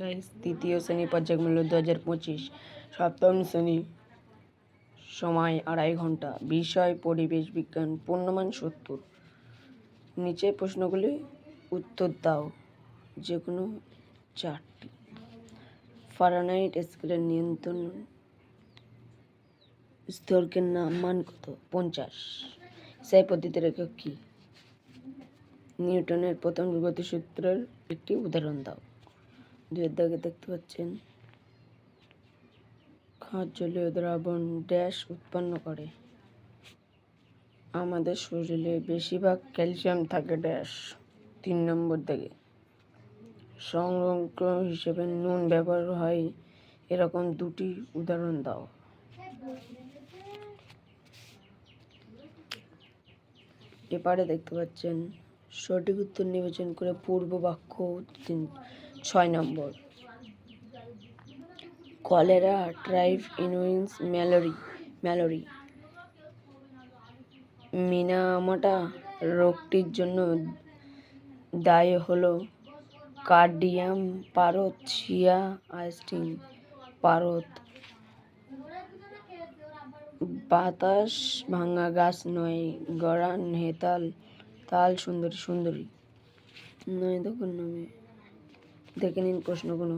Guys তৃতীয় শ্রেণি পর্যায়মূল্য দু হাজার পঁচিশ, সপ্তম শ্রেণি, সময় আড়াই ঘণ্টা, বিষয়, পরিবেশ বিজ্ঞান, পূর্ণমান সত্তর। নিচে প্রশ্নগুলি উত্তর দাও যে কোনো চারটি। ফারানাইট স্কেলের নিয়ন্ত্রণ স্তরকের নাম মান কত? পঞ্চাশ। সেই পদ্ধতির একক কী? নিউটনের প্রথম গতিসূত্রের একটি উদাহরণ দাও। দুয়ের দেখতে পাচ্ছেন। খাঁজ জলীয় দ্রাবণ ড্যাশ উৎপন্ন করে। আমাদের শরীরে বেশিরভাগ ক্যালসিয়াম থাকে ড্যাশ, তিন নম্বর দাগে সংরক্ষণ হিসেবে নুন ব্যবহার হয়। এরকম দুটি উদাহরণ দাও। এপারে দেখতে পাচ্ছেন সঠিক উত্তর নির্বাচন করে পূর্ব বাক্য ছয় নম্বর। কলেরা ট্রাইভ ইনউইন্স ম্যালোরি ম্যালোরি। মিনামাটা রোগটির জন্য দায়ী হলো কার্ডিয়াম পারত শিয়া আইস্টিং পারত, বাতাস ভাঙা গাছ নয় গড়ান হেতাল তাল সুন্দরী সুন্দরী। নয় তখন নামে দেখে নিন প্রশ্নগুলো।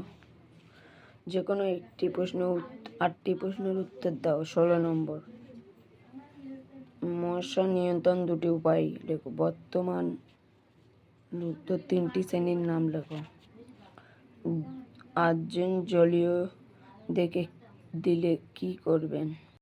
যে কোনো একটি প্রশ্ন আটটি প্রশ্নের উত্তর দাও, ষোলো নম্বর। মশা নিয়ন্ত্রণ দুটি উপায় লেখো। বর্তমান উত্তর তিনটি শ্রেণির নাম লেখো। আর্জেন জলীয় দেখে দিলে কি করবেন?